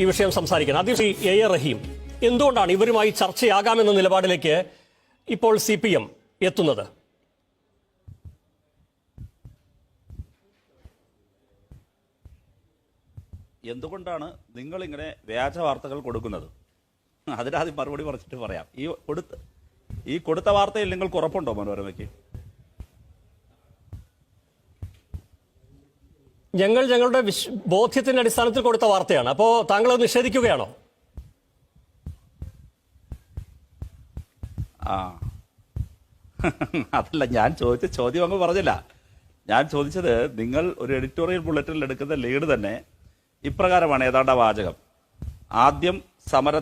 ഈ വിഷയം സംസാരിക്കാൻ ആദ്യം ശ്രീ എ എ റഹീം എന്തുകൊണ്ടാണ് ഇവരുമായി ചർച്ചയാകാമെന്ന നിലപാടിലേക്ക് ഇപ്പോൾ സി പി എം എത്തുന്നത്? എന്തുകൊണ്ടാണ് നിങ്ങളിങ്ങനെ വ്യാജ വാർത്തകൾ കൊടുക്കുന്നത്? അതിനാദ്യം മറുപടി പറഞ്ഞിട്ട് പറയാം. ഈ കൊടുത്ത ഈ കൊടുത്ത വാർത്തയിൽ നിങ്ങൾക്ക് ഉറപ്പുണ്ടോ മനോരമയ്ക്ക്? ഞങ്ങൾ ഞങ്ങളുടെ ബോധ്യത്തിന്റെ അടിസ്ഥാനത്തിൽ കൊടുത്ത വാർത്തയാണ്. അപ്പോൾ താങ്കൾ അത് നിഷേധിക്കുകയാണോ? ആ. അതല്ല ഞാൻ ചോദിച്ച ചോദ്യം അങ്ങ് പറഞ്ഞില്ല. ഞാൻ ചോദിച്ചത് നിങ്ങൾ ഒരു എഡിറ്റോറിയൽ ബുള്ളറ്റിൽ എടുക്കുന്ന ലീഡ് തന്നെ ഇപ്രകാരമാണ് ഏതാണ്ട് വാചകം. ആദ്യം സമര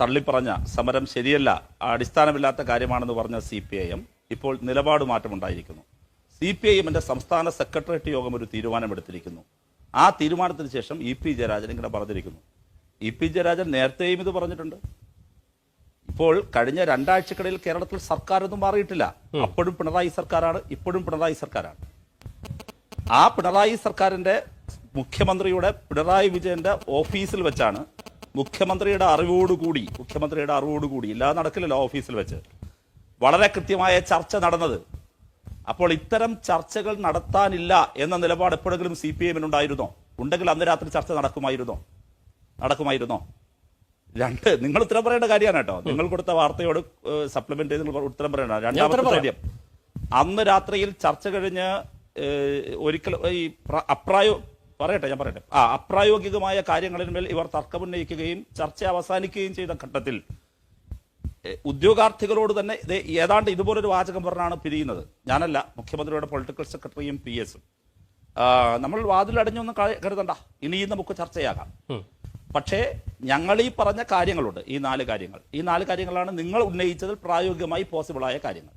തള്ളിപ്പറഞ്ഞ സമരം ശരിയല്ല അടിസ്ഥാനമില്ലാത്ത കാര്യമാണെന്ന് പറഞ്ഞ സി ഇപ്പോൾ നിലപാട് മാറ്റമുണ്ടായിരിക്കുന്നു. സി പി ഐ എമ്മിന്റെ സംസ്ഥാന സെക്രട്ടേറിയറ്റ് യോഗം ഒരു തീരുമാനമെടുത്തിരിക്കുന്നു. ആ തീരുമാനത്തിന് ശേഷം ഇ പി ജയരാജൻ ഇങ്ങനെ പറഞ്ഞിരിക്കുന്നു. ഇ പി ജയരാജൻ നേരത്തെയും ഇത് പറഞ്ഞിട്ടുണ്ട്. ഇപ്പോൾ കഴിഞ്ഞ രണ്ടാഴ്ചക്കിടയിൽ കേരളത്തിൽ സർക്കാരൊന്നും മാറിയിട്ടില്ല. അപ്പോഴും പിണറായി സർക്കാരാണ് ഇപ്പോഴും പിണറായി സർക്കാരാണ്. ആ പിണറായി സർക്കാരിന്റെ മുഖ്യമന്ത്രിയുടെ പിണറായി വിജയന്റെ ഓഫീസിൽ വെച്ചാണ് മുഖ്യമന്ത്രിയുടെ അറിവോടുകൂടി മുഖ്യമന്ത്രിയുടെ അറിവോടുകൂടി ഇല്ലാതെ നടക്കില്ലല്ലോ ഓഫീസിൽ വെച്ച് വളരെ കൃത്യമായ ചർച്ച നടന്നത്. അപ്പോൾ ഇത്തരം ചർച്ചകൾ നടത്താനില്ല എന്ന നിലപാട് എപ്പോഴെങ്കിലും സി പി എമ്മിനുണ്ടായിരുന്നോ ഉണ്ടെങ്കിൽ അന്ന് രാത്രി ചർച്ച നടക്കുമായിരുന്നോ? നടക്കുമായിരുന്നോ? രണ്ട് നിങ്ങൾ ഉത്തരം പറയേണ്ട കാര്യമാണ് കേട്ടോ. നിങ്ങൾ കൊടുത്ത വാർത്തയോട് സപ്ലിമെന്റ് ചെയ്ത് ഉത്തരം പറയണ്ട. രണ്ടാമത്തെ ചോദ്യം. കാര്യം അന്ന് രാത്രിയിൽ ചർച്ച കഴിഞ്ഞ് ഒരിക്കൽ ഈ അപ്രായോ പറയട്ടെ ഞാൻ പറയട്ടെ. ആ അപ്രായോഗികമായ കാര്യങ്ങളിന്മേൽ ഇവർ തർക്കമുന്നയിക്കുകയും ചർച്ച അവസാനിക്കുകയും ചെയ്ത ഘട്ടത്തിൽ ഉദ്യോഗാർത്ഥികളോട് തന്നെ ഏതാണ്ട് ഇതുപോലൊരു വാചകം പറഞ്ഞാണ് പിരിയുന്നത്. ഞാനല്ല മുഖ്യമന്ത്രിയുടെ പൊളിറ്റിക്കൽ സെക്രട്ടറിയും പി എസും നമ്മൾ വാതിലടഞ്ഞൊന്നും കരുതണ്ട. ഇനിയും നമുക്ക് ചർച്ചയാകാം. പക്ഷേ ഞങ്ങൾ ഈ പറഞ്ഞ കാര്യങ്ങളുണ്ട് ഈ നാല് കാര്യങ്ങൾ. ഈ നാല് കാര്യങ്ങളാണ് നിങ്ങൾ ഉന്നയിച്ചതിൽ പ്രായോഗികമായി പോസിബിളായ കാര്യങ്ങൾ.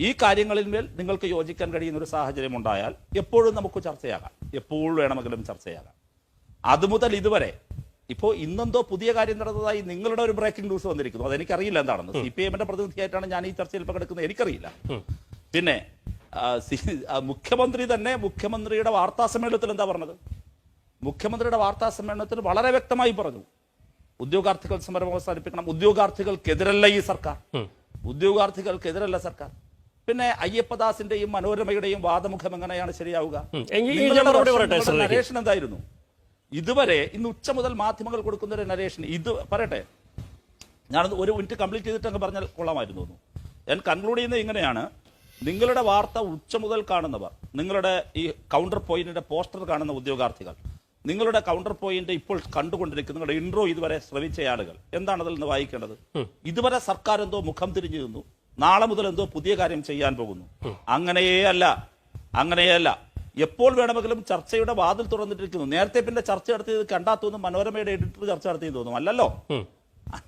ഈ കാര്യങ്ങളിൽ മേൽ നിങ്ങൾക്ക് യോജിക്കാൻ കഴിയുന്ന ഒരു സാഹചര്യം ഉണ്ടായാൽ എപ്പോഴും നമുക്ക് ചർച്ചയാകാം. എപ്പോഴും വേണമെങ്കിലും ചർച്ചയാകാം. അതുമുതൽ ഇതുവരെ ഇപ്പോൾ ഇന്നെന്തോ പുതിയ കാര്യം നടന്നതായി നിങ്ങളുടെ ഒരു ബ്രേക്കിംഗ് ന്യൂസ് വന്നിരിക്കുന്നു. അതെനിക്കറിയില്ല എന്താണെന്ന്. സി പി എമ്മിന്റെ പ്രതിനിധിയായിട്ടാണ് ഞാൻ ഈ ചർച്ചയിൽ പങ്കെടുക്കുന്നത്. എനിക്കറിയില്ല. പിന്നെ മുഖ്യമന്ത്രി തന്നെ മുഖ്യമന്ത്രിയുടെ വാർത്താ സമ്മേളനത്തിൽ എന്താ പറഞ്ഞത്? മുഖ്യമന്ത്രിയുടെ വാർത്താ സമ്മേളനത്തിൽ വളരെ വ്യക്തമായി പറഞ്ഞു. ഉദ്യോഗാർത്ഥികൾ സമരം അവസാനിപ്പിക്കണം. ഉദ്യോഗാർത്ഥികൾക്കെതിരല്ല ഈ സർക്കാർ. ഉദ്യോഗാർത്ഥികൾക്കെതിരല്ല സർക്കാർ. പിന്നെ അയ്യപ്പദാസിന്റെയും മനോരമയുടെയും വാദമുഖം എങ്ങനെയാണ് ശരിയാവുക. നരേഷൻ എന്തായിരുന്നു? ഇതുവരെ ഇന്ന് ഉച്ച മുതൽ മാധ്യമങ്ങൾ കൊടുക്കുന്ന ഒരു നരേഷൻ ഇത് പറയട്ടെ. ഞാനത് ഒരു മിനിറ്റ് കംപ്ലീറ്റ് ചെയ്തിട്ട് അങ്ങ് പറഞ്ഞാൽ കൊള്ളാമായിരുന്നു തോന്നുന്നു. ഞാൻ കൺക്ലൂഡ് ചെയ്യുന്നത് ഇങ്ങനെയാണ്. നിങ്ങളുടെ വാർത്ത ഉച്ച മുതൽ കാണുന്നവർ നിങ്ങളുടെ ഈ കൗണ്ടർ പോയിന്റിന്റെ പോസ്റ്റർ കാണുന്ന ഉദ്യോഗാർത്ഥികൾ നിങ്ങളുടെ കൗണ്ടർ പോയിന്റ് ഇപ്പോൾ കണ്ടുകൊണ്ടിരിക്കുന്ന നിങ്ങളുടെ ഇൻട്രോ ഇതുവരെ ശ്രമിച്ച ആളുകൾ എന്താണ് അതിൽ നിന്ന് വായിക്കേണ്ടത്? ഇതുവരെ സർക്കാർ എന്തോ മുഖം തിരിഞ്ഞു നിന്നു. നാളെ മുതൽ എന്തോ പുതിയ കാര്യം ചെയ്യാൻ പോകുന്നു. അങ്ങനെയേ അല്ല. അങ്ങനെയേ അല്ല. എപ്പോൾ വേണമെങ്കിലും ചർച്ചയുടെ വാതിൽ തുറന്നിട്ടിരിക്കുന്നു. നേരത്തെ പിന്നെ ചർച്ച നടത്തിയത് കണ്ടാത്തോന്നും മനോരമയുടെ എഡിറ്റർ ചർച്ച നടത്തിയെന്ന് തോന്നും. അല്ലല്ലോ?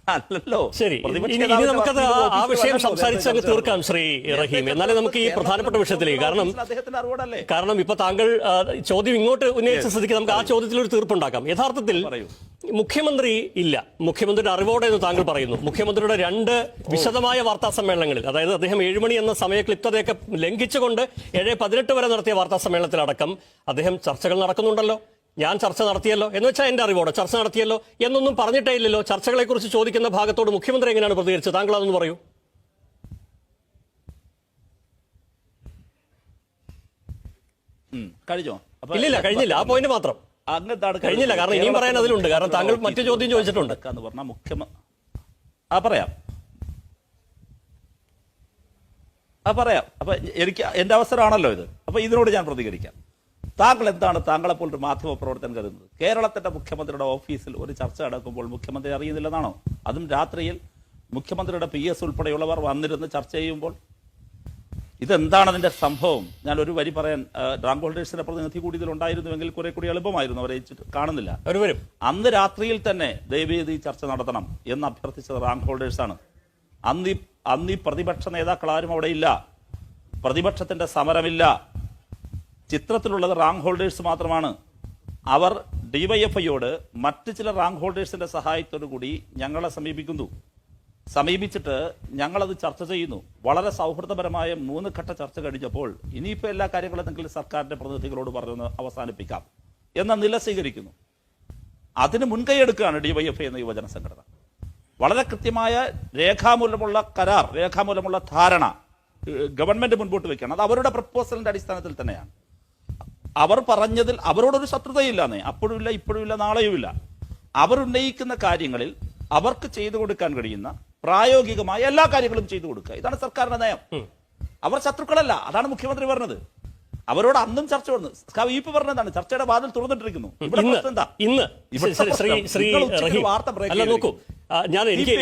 അല്ലല്ലോ. ശരി ഇനി നമുക്കത് ആ- വിഷയം സംസാരിച്ചങ്ങ് തീർക്കാം ശ്രീ റഹീം. എന്നാലേ നമുക്ക് ഈ പ്രധാനപ്പെട്ട വിഷയത്തിലേക്ക് കാരണം കാരണം ഇപ്പൊ താങ്കൾ ചോദ്യം ഇങ്ങോട്ട് ഉന്നയിച്ച സ്ഥിതിക്ക് നമുക്ക് ആ ചോദ്യത്തിൽ ഒരു തീർപ്പുണ്ടാക്കാം. യഥാർത്ഥത്തിൽ മുഖ്യമന്ത്രി ഇല്ല. മുഖ്യമന്ത്രിയുടെ അറിവോടെ എന്ന് താങ്കൾ പറയുന്നു. മുഖ്യമന്ത്രിയുടെ രണ്ട് വിശദമായ വാർത്താ സമ്മേളനങ്ങളിൽ അതായത് അദ്ദേഹം ഏഴുമണി എന്ന സമയ ക്ലിപ്തതയൊക്കെ ലംഘിച്ചുകൊണ്ട് ഏഴ് പതിനെട്ട് വരെ നടത്തിയ വാർത്താ സമ്മേളനത്തിലടക്കം അദ്ദേഹം ചർച്ചകൾ നടക്കുന്നുണ്ടല്ലോ. ഞാൻ ചർച്ച നടത്തിയല്ലോ എന്ന് വെച്ചാൽ എന്റെ അറിവോടെ ചർച്ച നടത്തിയല്ലോ എന്നൊന്നും പറഞ്ഞിട്ടേ ഇല്ലല്ലോ. ചർച്ചകളെ കുറിച്ച് ചോദിക്കുന്ന ഭാഗത്തോട് മുഖ്യമന്ത്രി എങ്ങനെയാണ് പ്രതികരിച്ചത്? താങ്കൾ അതൊന്ന് പറയൂ. ഉം, കഴിഞ്ഞോ? അപ്പൊ ഇല്ലില്ല കഴിഞ്ഞില്ല. ആ പോയിന്റ് മാത്രം. അങ്ങെന്താണ് കഴിഞ്ഞില്ല, കാരണം ഇനിയും പറയാൻ അതിലുണ്ട്. കാരണം താങ്കൾ മറ്റു ചോദ്യം ചോദിച്ചിട്ടുണ്ട്. എന്ന് പറഞ്ഞാൽ മുഖ്യമന്ത്രി ആ പറയാം. ആ പറയാം. അപ്പൊ എനിക്ക് എന്റെ അവസരമാണല്ലോ ഇത്. അപ്പൊ ഇതിനോട് ഞാൻ പ്രതികരിക്കാം. താങ്കൾ എന്താണ് താങ്കളെ പോലൊരു മാധ്യമ പ്രവർത്തനം കരുതുന്നത്? കേരളത്തിന്റെ മുഖ്യമന്ത്രിയുടെ ഓഫീസിൽ ഒരു ചർച്ച നടക്കുമ്പോൾ മുഖ്യമന്ത്രി അറിയുന്നില്ലെന്നാണോ? അതും രാത്രിയിൽ മുഖ്യമന്ത്രിയുടെ പി എസ് ഉൾപ്പെടെയുള്ളവർ വന്നിരുന്ന് ചർച്ച ചെയ്യുമ്പോൾ ഇതെന്താണ് അതിന്റെ സംഭവം? ഞാൻ ഒരു വരി പറയാൻ ഡ്രാങ്ക് ഹോൾഡേഴ്സിന്റെ പ്രതിനിധി കൂടി ഇതിലുണ്ടായിരുന്നുവെങ്കിൽ കുറെ കൂടി എളുപ്പമായിരുന്നു അവരെ കാണുന്നില്ല. അവർ അന്ന് രാത്രിയിൽ തന്നെ ദൈവീതി ചർച്ച നടത്തണം എന്ന് അഭ്യർത്ഥിച്ചത് റാങ്ക് ഹോൾഡേഴ്സാണ് അന്ന് അന്ന് ഈ പ്രതിപക്ഷ നേതാക്കൾ ആരും അവിടെ ഇല്ല. പ്രതിപക്ഷത്തിന്റെ സമരമില്ല. ചിത്രത്തിലുള്ളത് റാങ്ക് ഹോൾഡേഴ്സ് മാത്രമാണ്. അവർ ഡിവൈഎഫ്ഐയോട് മറ്റ് ചില റാങ്ക് ഹോൾഡേഴ്സിന്റെ സഹായത്തോടു കൂടി ഞങ്ങളെ സമീപിക്കുന്നു. സമീപിച്ചിട്ട് ഞങ്ങളത് ചർച്ച ചെയ്യുന്നു. വളരെ സൗഹൃദപരമായ മൂന്ന് ഘട്ട ചർച്ച കഴിഞ്ഞപ്പോൾ ഇനിയിപ്പോൾ എല്ലാ കാര്യങ്ങളും എന്തെങ്കിലും സർക്കാരിന്റെ പ്രതിനിധികളോട് പറഞ്ഞൊന്ന് അവസാനിപ്പിക്കാം എന്ന നില സ്വീകരിക്കുന്നു. അതിന് മുൻകൈ എടുക്കുകയാണ് ഡിവൈഎഫ്ഐ എന്ന യുവജന സംഘടന. വളരെ കൃത്യമായ രേഖാമൂലമുള്ള കരാർ രേഖാമൂലമുള്ള ധാരണ ഗവൺമെന്റ് മുൻപോട്ട് വെക്കണം അത് അവരുടെ പ്രപ്പോസലിന്റെ അടിസ്ഥാനത്തിൽ തന്നെയാണ്. അവർ പറഞ്ഞതിൽ അവരോടൊരു ശത്രുതയില്ലാന്നേ. അപ്പോഴും ഇല്ല ഇപ്പോഴും ഇല്ല നാളെയും ഇല്ല അവർ ഉന്നയിക്കുന്ന കാര്യങ്ങളിൽ അവർക്ക് ചെയ്തു കൊടുക്കാൻ കഴിയുന്ന പ്രായോഗികമായ എല്ലാ കാര്യങ്ങളും ചെയ്തു കൊടുക്കുക. ഇതാണ് സർക്കാരിന്റെ നയം. അവർ ശത്രുക്കളല്ല. അതാണ് മുഖ്യമന്ത്രി പറഞ്ഞത്. അവരോട് അന്നും ചർച്ച വന്നു. ഇപ്പൊ പറഞ്ഞതാണ് ചർച്ചയുടെ വാതിൽ തുറന്നിട്ടിരിക്കുന്നു. ഇന്ന് നോക്കൂ. ഞാൻ എനിക്ക്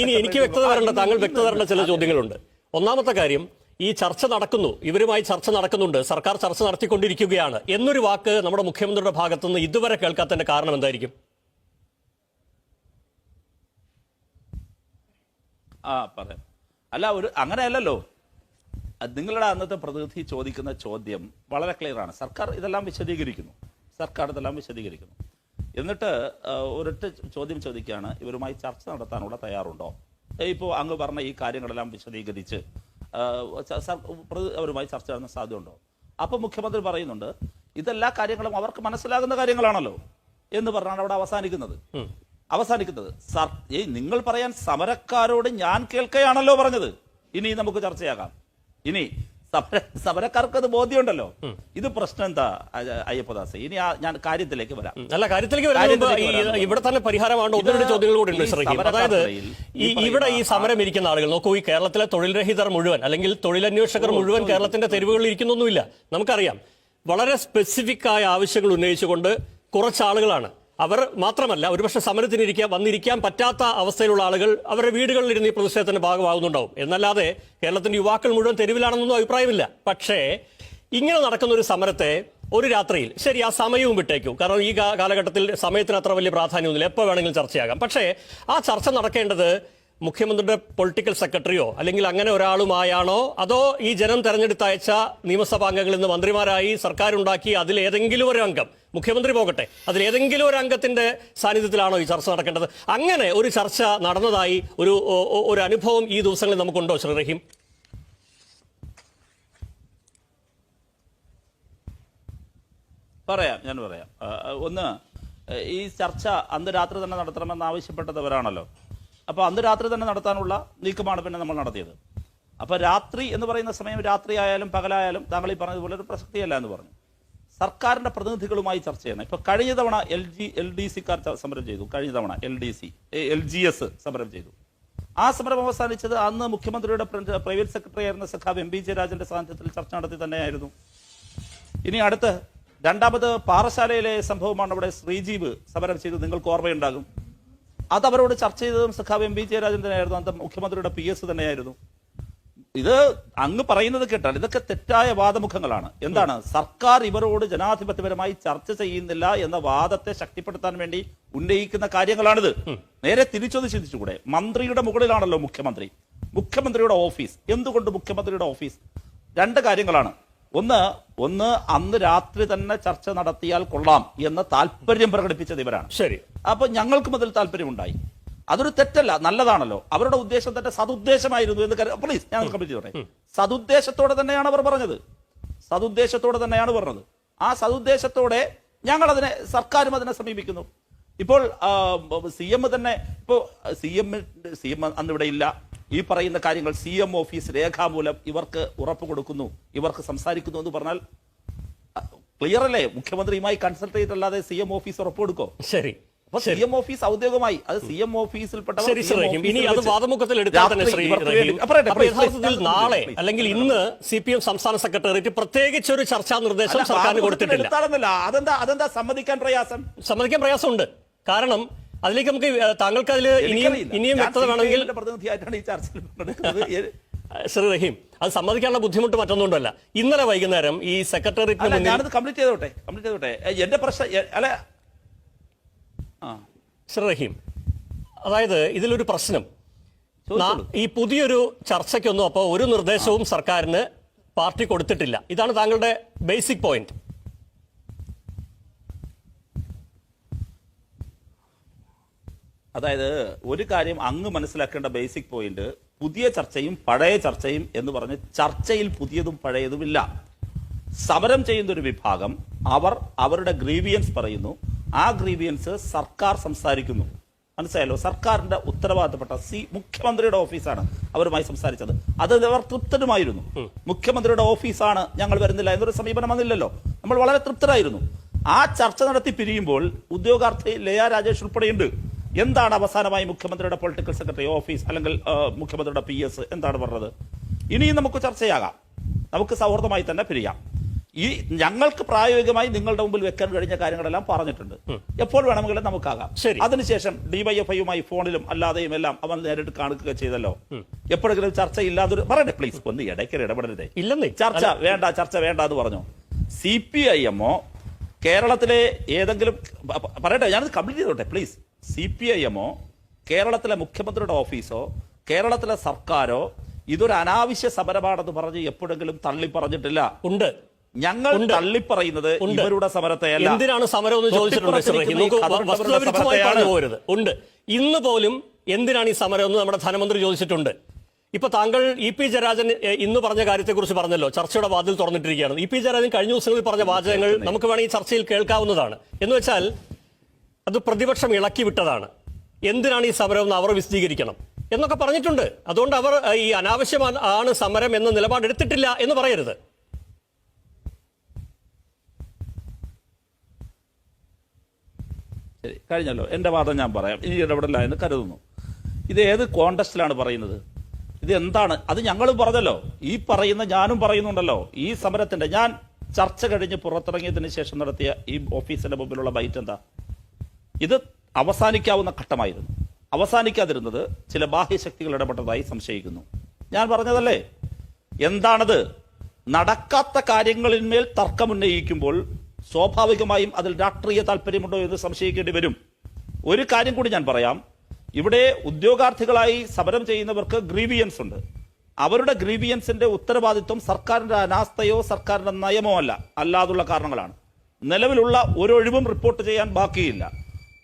ഇനി എനിക്ക് വ്യക്തത വരേണ്ട താങ്കൾ വ്യക്തത വരേണ്ട ചില ചോദ്യങ്ങളുണ്ട്. ഒന്നാമത്തെ കാര്യം ഈ ചർച്ച നടക്കുന്നു. ഇവരുമായി ചർച്ച നടക്കുന്നുണ്ട്. സർക്കാർ ചർച്ച നടത്തിക്കൊണ്ടിരിക്കുകയാണ്. എന്നൊരു വാക്ക് നമ്മുടെ മുഖ്യമന്ത്രിയുടെ ഭാഗത്തുനിന്ന് ഇതുവരെ കേൾക്കാത്തതിന്റെ കാരണം എന്തായിരിക്കും? ആ പറയാം. അല്ല ഒരു അങ്ങനെയല്ലല്ലോ. നിങ്ങളുടെ അന്നത്തെ പ്രതിനിധി ചോദിക്കുന്ന ചോദ്യം വളരെ ക്ലിയർ ആണ്. സർക്കാർ ഇതെല്ലാം വിശദീകരിക്കുന്നു. സർക്കാർ ഇതെല്ലാം വിശദീകരിക്കുന്നു. എന്നിട്ട് ഒരൊറ്റ ചോദ്യം ചോദിക്കുകയാണ്. ഇവരുമായി ചർച്ച നടത്താനുള്ള തയ്യാറുണ്ടോ? ഇപ്പോൾ അങ്ങ് പറഞ്ഞ ഈ കാര്യങ്ങളെല്ലാം വിശദീകരിച്ച് അവരുമായി ചർച്ച നടത്താൻ സാധ്യതയുണ്ടോ? അപ്പോൾ മുഖ്യമന്ത്രി പറയുന്നുണ്ട് ഇതെല്ലാ കാര്യങ്ങളും അവർക്ക് മനസ്സിലാകുന്ന കാര്യങ്ങളാണല്ലോ എന്ന് പറഞ്ഞാണ് അവിടെ അവസാനിക്കുന്നത്. അവസാനിക്കുന്നത് സർ ഏയ് നിങ്ങൾ പറയാൻ സമരക്കാരോട് ഞാൻ കേൾക്കുകയാണല്ലോ പറഞ്ഞത്. ഇനി നമുക്ക് ചർച്ചയാകാം. ഇനി സമരക്കാർക്ക് അത് ബോധ്യമുണ്ടല്ലോ. ഇത് പ്രശ്നം എന്താ അയ്യപ്പദാസ്? ഇനി ഞാൻ കാര്യത്തിലേക്ക് വരാം. അല്ല കാര്യത്തിലേക്ക് വരാം. ഇവിടെ തന്നെ പരിഹാരമാണ്? ഒന്ന് രണ്ട് ചോദ്യങ്ങൾ കൂടി ഉണ്ട് അതായത് ഈ ഈ ഇവിടെ ഈ സമരം ഇരിക്കുന്ന ആളുകൾ നോക്കൂ ഈ കേരളത്തിലെ തൊഴിൽരഹിതർ മുഴുവൻ അല്ലെങ്കിൽ തൊഴിലന്വേഷകർ മുഴുവൻ കേരളത്തിന്റെ തെരുവുകളിൽ ഇരിക്കുന്നൊന്നുമില്ല. നമുക്കറിയാം. വളരെ സ്പെസിഫിക് ആയ ആവശ്യങ്ങൾ ഉന്നയിച്ചുകൊണ്ട് കുറച്ച് ആളുകളാണ് അവർ മാത്രമല്ല ഒരുപക്ഷെ സമരത്തിനിരിക്കാൻ വന്നിരിക്കാൻ പറ്റാത്ത അവസ്ഥയിലുള്ള ആളുകൾ അവരുടെ വീടുകളിൽ ഇരുന്ന് ഈ പ്രതിഷേധത്തിന്റെ ഭാഗമാകുന്നുണ്ടാവും. എന്നല്ലാതെ കേരളത്തിന്റെ യുവാക്കൾ മുഴുവൻ തെരുവിലാണെന്നൊന്നും അഭിപ്രായമില്ല. പക്ഷേ ഇങ്ങനെ നടക്കുന്ന ഒരു സമരത്തെ ഒരു രാത്രിയിൽ ശരി ആ സമയവും വിട്ടേക്കും. കാരണം ഈ കാലഘട്ടത്തിൽ സമയത്തിന് അത്ര വലിയ പ്രാധാന്യമൊന്നുമില്ല. എപ്പോൾ വേണമെങ്കിലും ചർച്ചയാകാം. പക്ഷേ ആ ചർച്ച നടക്കേണ്ടത് മുഖ്യമന്ത്രിയുടെ പൊളിറ്റിക്കൽ സെക്രട്ടറിയോ അല്ലെങ്കിൽ അങ്ങനെ ഒരാളുമായാണോ അതോ ഈ ജനം തെരഞ്ഞെടുത്ത് അയച്ച നിയമസഭാ അംഗങ്ങളിൽ നിന്ന് മന്ത്രിമാരായി സർക്കാരുണ്ടാക്കി അതിലേതെങ്കിലും ഒരു അംഗം? മുഖ്യമന്ത്രി പോകട്ടെ. അതിൽ ഏതെങ്കിലും ഒരു അംഗത്തിന്റെ സാന്നിധ്യത്തിലാണോ ഈ ചർച്ച നടക്കേണ്ടത്? അങ്ങനെ ഒരു ചർച്ച നടന്നതായി ഒരു ഒരു അനുഭവം ഈ ദിവസങ്ങളിൽ നമുക്കുണ്ടോ ശ്രീ റഹീം? പറയാം ഞാൻ പറയാം. ഒന്ന് ഈ ചർച്ച അന്ന് രാത്രി തന്നെ നടത്തണമെന്ന് ആവശ്യപ്പെട്ടതവരാണല്ലോ. അപ്പോൾ അന്ന് രാത്രി തന്നെ നടത്താനുള്ള നീക്കമാണ് പിന്നെ നമ്മൾ നടത്തിയത്. അപ്പോൾ രാത്രി എന്ന് പറയുന്ന സമയം രാത്രി ആയാലും പകലായാലും താങ്കൾ ഈ പറഞ്ഞതുപോലെ ഒരു പ്രസക്തിയല്ല എന്ന് പറഞ്ഞു. സർക്കാരിന്റെ പ്രതിനിധികളുമായി ചർച്ച ചെയ്യണം ഇപ്പൊ കഴിഞ്ഞ തവണ എൽ ജി എൽ ഡി സിക്കാർ സമരം ചെയ്തു. കഴിഞ്ഞ തവണ L D C L G S സമരം ചെയ്തു. ആ സമരം അവസാനിച്ചത് അന്ന് മുഖ്യമന്ത്രിയുടെ പ്രൈവറ്റ് സെക്രട്ടറി ആയിരുന്ന സഖാവ് എം പി ജയരാജന്റെ സാന്നിധ്യത്തിൽ ചർച്ച നടത്തി തന്നെയായിരുന്നു. ഇനി അടുത്ത് രണ്ടാമത് പാറശാലയിലെ സംഭവമാണ് അവിടെ ശ്രീജീവ് സമരം ചെയ്തത്. നിങ്ങൾക്ക് ഓർമ്മയുണ്ടാകും. അത് അവരോട് ചർച്ച ചെയ്തതും സഖാവ് എം പി ജയരാജൻ തന്നെയായിരുന്നു. അന്ന് മുഖ്യമന്ത്രിയുടെ പി എസ് തന്നെയായിരുന്നു. ഇത് അങ്ങ് പറയുന്നത് കേട്ടാൽ ഇതൊക്കെ തെറ്റായ വാദമുഖങ്ങളാണ്. എന്താണ്? സർക്കാർ ഇവരോട് ജനാധിപത്യപരമായി ചർച്ച ചെയ്യുന്നില്ല എന്ന വാദത്തെ ശക്തിപ്പെടുത്താൻ വേണ്ടി ഉന്നയിക്കുന്ന കാര്യങ്ങളാണിത്. നേരെ തിരിച്ചൊന്ന് ചിന്തിച്ചുകൂടെ? മന്ത്രിയുടെ മുകളിലാണല്ലോ മുഖ്യമന്ത്രി. മുഖ്യമന്ത്രിയുടെ ഓഫീസ്. എന്തുകൊണ്ട് മുഖ്യമന്ത്രിയുടെ ഓഫീസ്? രണ്ട് കാര്യങ്ങളാണ്. ഒന്ന് ഒന്ന് അന്ന് രാത്രി തന്നെ ചർച്ച നടത്തിയാൽ കൊള്ളാം എന്ന താല്പര്യം പ്രകടിപ്പിച്ചത് ഇവരാണ്. ശരി. അപ്പൊ ഞങ്ങൾക്കും അതിൽ താല്പര്യമുണ്ടായി അതൊരു തെറ്റല്ല നല്ലതാണല്ലോ. അവരുടെ ഉദ്ദേശം തന്നെ സതുദ്ദേശമായിരുന്നു എന്ന് പ്ലീസ് ഞാൻ കംപ്ലീറ്റ് പറയും സതുദ്ദേശത്തോടെ തന്നെയാണ് അവർ പറഞ്ഞത്. സതുദ്ദേശത്തോടെ തന്നെയാണ് പറഞ്ഞത്. ആ സതുദ്ദേശത്തോടെ ഞങ്ങൾ അതിനെ സർക്കാരും അതിനെ സമീപിക്കുന്നു. ഇപ്പോൾ സി എം തന്നെ ഇപ്പോൾ സി എം സി എം അന്ന് ഇവിടെ ഇല്ല. ഈ പറയുന്ന കാര്യങ്ങൾ സി എം ഓഫീസ് രേഖാമൂലം ഇവർക്ക് ഉറപ്പ് കൊടുക്കുന്നു ഇവർക്ക് സംസാരിക്കുന്നു എന്ന് പറഞ്ഞാൽ ക്ലിയർ അല്ലേ? മുഖ്യമന്ത്രിയുമായി കൺസൾട്ട് ചെയ്തിട്ടല്ലാതെ സി എം ഓഫീസ് ഉറപ്പ് കൊടുക്കോ? ശരി. അപ്പൊ സി എം ഓഫീസ് ഔദ്യോഗികമായി അത് സി എം ഓഫീസിൽപ്പെട്ട ശരി റഹീം. ഇനി അത് വാദമുഖത്തിൽ എടുത്താൽ തന്നെ ശ്രീ റഹീം. യഥാർത്ഥത്തിൽ നാളെ അല്ലെങ്കിൽ ഇന്ന് സി പി എം സംസ്ഥാന സെക്രട്ടേറിയറ്റ് പ്രത്യേകിച്ച് ഒരു ചർച്ചാ നിർദ്ദേശം സർക്കാരിന് കൊടുത്തിട്ടില്ല. അതെന്താ അതെന്താ സമ്മതിക്കാൻ പ്രയാസം? സമ്മതിക്കാൻ പ്രയാസമുണ്ട്. കാരണം അതിലേക്ക് നമുക്ക് താങ്കൾക്ക് അതിൽ ഇനിയും. ഇനിയും വ്യക്തത വേണമെങ്കിൽ പ്രതിനിധിയായിട്ടാണ് ഈ ചർച്ചയിൽ ശ്രീ റഹീം അത് സമ്മതിക്കാനുള്ള ബുദ്ധിമുട്ട് മറ്റൊന്നുകൊണ്ടല്ല. ഇന്നലെ വൈകുന്നേരം ഈ സെക്രട്ടേറിയറ്റ് ഞാനത് കംപ്ലീറ്റ് ചെയ്തോട്ടെ കംപ്ലീറ്റ് ചെയ്തോട്ടെ. എന്റെ പ്രശ്നം അല്ല ശ്രീ റഹീം അതായത് ഇതിലൊരു പ്രശ്നം. ഈ പുതിയൊരു ചർച്ചയ്ക്കൊന്നും അപ്പോൾ ഒരു നിർദ്ദേശവും സർക്കാരിന് പാർട്ടി കൊടുത്തിട്ടില്ല. ഇതാണ് താങ്കളുടെ ബേസിക് പോയിന്റ്. അതായത് ഒരു കാര്യം അങ്ങ് മനസ്സിലാക്കേണ്ട ബേസിക് പോയിന്റ് പുതിയ ചർച്ചയും പഴയ ചർച്ചയും എന്ന് പറഞ്ഞ് ചർച്ചയിൽ പുതിയതും പഴയതുമില്ല. സമരം ചെയ്യുന്ന ഒരു വിഭാഗം അവർ അവരുടെ ഗ്രീവിയൻസ് പറയുന്നു. ആ ഗ്രീവിയൻസ് സർക്കാർ സംസാരിക്കുന്നു. മനസ്സിലായല്ലോ? സർക്കാരിന്റെ ഉത്തരവാദിത്തപ്പെട്ട സി മുഖ്യമന്ത്രിയുടെ ഓഫീസാണ് അവരുമായി സംസാരിച്ചത്. അത് അവർ തൃപ്തരുമായിരുന്നു. മുഖ്യമന്ത്രിയുടെ ഓഫീസാണ് ഞങ്ങൾ വരുന്നില്ല എന്നൊരു സമീപനം വന്നില്ലല്ലോ. നമ്മൾ വളരെ തൃപ്തരായിരുന്നു. ആ ചർച്ച നടത്തി പിരിയുമ്പോൾ ഉദ്യോഗാർത്ഥി ലയ രാജേഷ് ഉൾപ്പെടെയുണ്ട്. എന്താണ് അവസാനമായി മുഖ്യമന്ത്രിയുടെ പൊളിറ്റിക്കൽ സെക്രട്ടറി ഓഫീസ് അല്ലെങ്കിൽ മുഖ്യമന്ത്രിയുടെ പി എസ്? എന്താണ് പറഞ്ഞത്? ഇനിയും നമുക്ക് ചർച്ചയാകാം. നമുക്ക് സൗഹൃദമായി തന്നെ പിരിയാം. ഈ ഞങ്ങൾക്ക് പ്രായോഗികമായി നിങ്ങളുടെ മുമ്പിൽ വെക്കാൻ കഴിഞ്ഞ കാര്യങ്ങളെല്ലാം പറഞ്ഞിട്ടുണ്ട്. എപ്പോൾ വേണമെങ്കിലും നമുക്കാകാം. ശരി. അതിനുശേഷം ഡിവൈഎഫ്ഐയുമായി ഫോണിലും അല്ലാതെയും എല്ലാം അവൻ നേരിട്ട് കാണുക ചെയ്തല്ലോ. എപ്പോഴെങ്കിലും ചർച്ച ഇല്ലാതൊരു പറയട്ടെ പ്ലീസ് ഒന്ന് ഇടയ്ക്ക് ഇടപെടരുതേ ഇല്ലെന്നേ. ചർച്ച വേണ്ട ചർച്ച വേണ്ട എന്ന് പറഞ്ഞു. സി പി ഐ എമ്മോ കേരളത്തിലെ ഏതെങ്കിലും പറയട്ടെ ഞാനത് കംപ്ലീറ്റ് ചെയ്തോട്ടെ പ്ലീസ് സി പി ഐ എമ്മോ കേരളത്തിലെ മുഖ്യമന്ത്രിയുടെ ഓഫീസോ കേരളത്തിലെ സർക്കാരോ ഇതൊരു അനാവശ്യ സമരമാണെന്ന് പറഞ്ഞ് എപ്പോഴെങ്കിലും തള്ളി പറഞ്ഞിട്ടില്ല ഉണ്ട്. ഞങ്ങൾ. തള്ളിപ്പറയുന്നത് ഇവരുടെ സമരത്തെ എന്തിനാണ് സമരം എന്ന് ചോദിച്ചിട്ടുണ്ട് പോകരുത് ഉണ്ട്. ഇന്ന് പോലും എന്തിനാണ് ഈ സമരം എന്ന് നമ്മുടെ ധനമന്ത്രി ചോദിച്ചിട്ടുണ്ട്. ഇപ്പൊ താങ്കൾ ഇ പി ജയരാജൻ ഇന്ന് പറഞ്ഞ കാര്യത്തെക്കുറിച്ച് പറഞ്ഞല്ലോ. ചർച്ചയുടെ വാതിൽ തുറന്നിട്ടിരിക്കുകയാണ്. ഇ പി ജയരാജൻ കഴിഞ്ഞ ദിവസങ്ങളിൽ പറഞ്ഞ വാചകങ്ങൾ നമുക്ക് വേണമെങ്കിൽ ചർച്ചയിൽ കേൾക്കാവുന്നതാണ്. എന്ന് വെച്ചാൽ അത് പ്രതിപക്ഷം ഇളക്കി വിട്ടതാണ്. എന്തിനാണ് ഈ സമരം എന്ന് അവർ വിശദീകരിക്കണം? എന്നൊക്കെ പറഞ്ഞിട്ടുണ്ട്. അതുകൊണ്ട് അവർ ഈ അനാവശ്യമാണ് ആണ് സമരം എന്ന നിലപാട് എടുത്തിട്ടില്ല എന്ന് പറയരുത്. കഴിഞ്ഞല്ലോ. എന്റെ വാദം ഞാൻ പറയാം. ഇനി ഇടപെടില്ല എന്ന് കരുതുന്നു. ഇത് ഏത് കോണ്ടസ്റ്റിലാണ് പറയുന്നത്? ഇത് എന്താണ്? അത് ഞങ്ങളും പറഞ്ഞല്ലോ. ഈ പറയുന്ന ഞാനും പറയുന്നുണ്ടല്ലോ. ഈ സമരത്തിന്റെ ഞാൻ ചർച്ച കഴിഞ്ഞ് പുറത്തിറങ്ങിയതിന് ശേഷം നടത്തിയ ഈ ഓഫീസിന്റെ മുമ്പിലുള്ള ബൈറ്റ് എന്താ? ഇത് അവസാനിക്കാവുന്ന ഘട്ടമായിരുന്നു. അവസാനിക്കാതിരുന്നത് ചില ബാഹ്യശക്തികൾ ഇടപെട്ടതായി സംശയിക്കുന്നു. ഞാൻ പറഞ്ഞതല്ലേ? എന്താണത്? നടക്കാത്ത കാര്യങ്ങളിന്മേൽ തർക്കമുന്നയിക്കുമ്പോൾ സ്വാഭാവികമായും അതിൽ രാഷ്ട്രീയ താല്പര്യമുണ്ടോ എന്ന് സംശയിക്കേണ്ടി വരും. ഒരു കാര്യം കൂടി ഞാൻ പറയാം. ഇവിടെ ഉദ്യോഗാർത്ഥികളായി സമരം ചെയ്യുന്നവർക്ക് ഗ്രീവിയൻസ് ഉണ്ട്. അവരുടെ ഗ്രീവിയൻസിന്റെ ഉത്തരവാദിത്വം സർക്കാരിന്റെ അനാസ്ഥയോ സർക്കാരിന്റെ നയമോ അല്ല. അല്ലാതുള്ള കാരണങ്ങളാണ്. നിലവിലുള്ള ഒരൊഴിവും റിപ്പോർട്ട് ചെയ്യാൻ ബാക്കിയില്ല.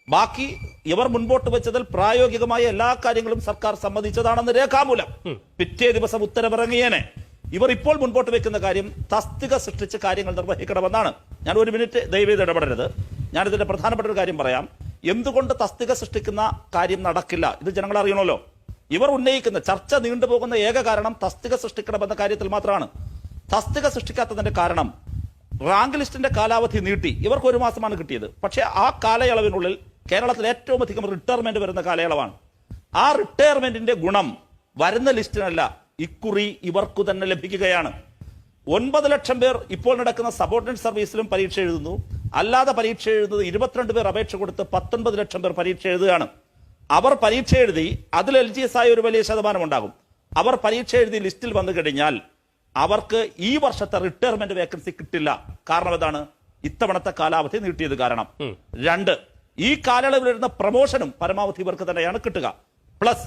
ബാക്കി ഇവർ മുൻപോട്ട് വെച്ചതിൽ പ്രായോഗികമായ എല്ലാ കാര്യങ്ങളും സർക്കാർ സമ്മതിച്ചതാണെന്ന് രേഖാമൂലം. പിറ്റേ ദിവസം ഉത്തരവിറങ്ങിയേനെ. ഇവർ ഇപ്പോൾ മുൻപോട്ട് വെക്കുന്ന കാര്യം തസ്തിക സൃഷ്ടിച്ച് കാര്യങ്ങൾ നിർവഹിക്കണമെന്നാണ്. ഞാൻ ഒരു മിനിറ്റ് ദയവേത് ഇടപെടരുത്. ഞാനിതിന്റെ പ്രധാനപ്പെട്ട ഒരു കാര്യം പറയാം. എന്തുകൊണ്ട് തസ്തിക സൃഷ്ടിക്കുന്ന കാര്യം നടക്കില്ല? ഇത് ജനങ്ങൾ അറിയണമല്ലോ. ഇവർ ഉന്നയിക്കുന്ന ചർച്ച നീണ്ടുപോകുന്ന ഏക കാരണം തസ്തിക സൃഷ്ടിക്കണമെന്ന കാര്യത്തിൽ മാത്രമാണ്. തസ്തിക സൃഷ്ടിക്കാത്തതിന്റെ കാരണം റാങ്ക് ലിസ്റ്റിന്റെ കാലാവധി നീട്ടി. ഇവർക്ക് ഒരു മാസമാണ് കിട്ടിയത്. പക്ഷേ ആ കാലയളവിനുള്ളിൽ കേരളത്തിൽ ഏറ്റവും അധികം റിട്ടയർമെന്റ് വരുന്ന കാലയളവാണ്. ആ റിട്ടയർമെന്റിന്റെ ഗുണം വരുന്ന ലിസ്റ്റിനല്ല ഇക്കുറി ഇവർക്കു തന്നെ ലഭിക്കുകയാണ്. ഒൻപത് ലക്ഷം പേർ ഇപ്പോൾ നടക്കുന്ന സബോർഡിനേറ്റ് സർവീസിലും പരീക്ഷ എഴുതുന്നു. അല്ലാതെ പരീക്ഷ എഴുതുന്നത് ഇരുപത്തിരണ്ട് പേർ അപേക്ഷ കൊടുത്ത് പത്തൊൻപത് ലക്ഷം പേർ പരീക്ഷ എഴുതുകയാണ്. അവർ പരീക്ഷ എഴുതി അതിൽ എൽ ജി എസ് ആയ ഒരു വലിയ ശതമാനം ഉണ്ടാകും. അവർ പരീക്ഷ എഴുതി ലിസ്റ്റിൽ വന്നു കഴിഞ്ഞാൽ അവർക്ക് ഈ വർഷത്തെ റിട്ടയർമെന്റ് വേക്കൻസി കിട്ടില്ല. കാരണം എന്താണ്? ഇത്തവണത്തെ കാലാവധി നീട്ടിയത് കാരണം. രണ്ട് ഈ കാലയളവിൽ വരുന്ന പ്രമോഷനും പരമാവധി ഇവർക്ക് തന്നെയാണ് കിട്ടുക. പ്ലസ്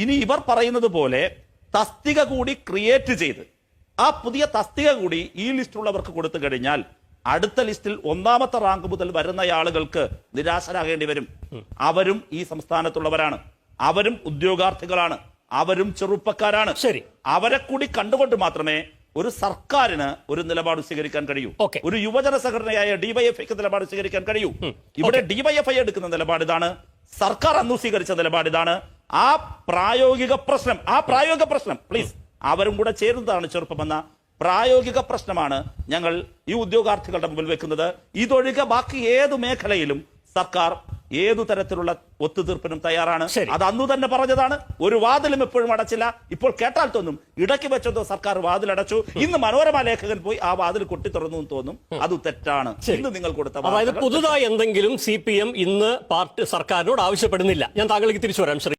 ഇനി ഇവർ പറയുന്നത് പോലെ തസ്തിക കൂടി ക്രിയേറ്റ് ചെയ്ത്. ആ പുതിയ തസ്തിക കൂടി ഈ ലിസ്റ്റുള്ളവർക്ക് കൊടുത്തു കഴിഞ്ഞാൽ അടുത്ത ലിസ്റ്റിൽ ഒന്നാമത്തെ റാങ്ക് മുതൽ വരുന്ന ആളുകൾക്ക് നിരാശരാകേണ്ടി വരും. അവരും ഈ സംസ്ഥാനത്തുള്ളവരാണ്. അവരും ഉദ്യോഗാർത്ഥികളാണ്. അവരും ചെറുപ്പക്കാരാണ്. ശരി. അവരെ കൂടി കണ്ടുകൊണ്ട് മാത്രമേ ഒരു സർക്കാരിന് ഒരു നിലപാട് സ്വീകരിക്കാൻ കഴിയൂ. ഒരു യുവജന സംഘടനയായ ഡിവൈഎഫ്ഐക്ക് നിലപാട് സ്വീകരിക്കാൻ കഴിയൂ. ഇവിടെ ഡിവൈഎഫ്ഐ എടുക്കുന്ന നിലപാട് ഇതാണ്. സർക്കാർ അന്ന് സ്വീകരിച്ച നിലപാട് ഇതാണ്. ആ പ്രായോഗിക പ്രശ്നം ആ പ്രായോഗിക പ്രശ്നം പ്ലീസ് അവരും കൂടെ ചേരുന്നതാണ് ചെറുപ്പമെന്ന പ്രായോഗിക പ്രശ്നമാണ് ഞങ്ങൾ ഈ ഉദ്യോഗാർത്ഥികളുടെ മുമ്പിൽ വെക്കുന്നത്. ഇതൊഴികെ ബാക്കി ഏത് മേഖലയിലും സർക്കാർ ഏതു തരത്തിലുള്ള ഒത്തുതീർപ്പിനും തയ്യാറാണ്. അത് അന്നു തന്നെ പറഞ്ഞതാണ്. ഒരു വാതിലും എപ്പോഴും അടച്ചില്ല. ഇപ്പോൾ കേട്ടാൽ തോന്നും ഇടയ്ക്ക് വെച്ചതോ സർക്കാർ വാതിലടച്ചു. ഇന്ന് മനോരമ ലേഖകൻ പോയി ആ വാതിൽ കൊട്ടി തുറന്നു തോന്നും. അത് തെറ്റാണ്. ഇന്ന് നിങ്ങൾ കൊടുത്ത അതായത് പുതുതായി എന്തെങ്കിലും സി പി എം ഇന്ന് പാർട്ടി സർക്കാരിനോട് ആവശ്യപ്പെടുന്നില്ല. ഞാൻ താങ്കളേക്ക് തിരിച്ചു വരാം ശ്രീ.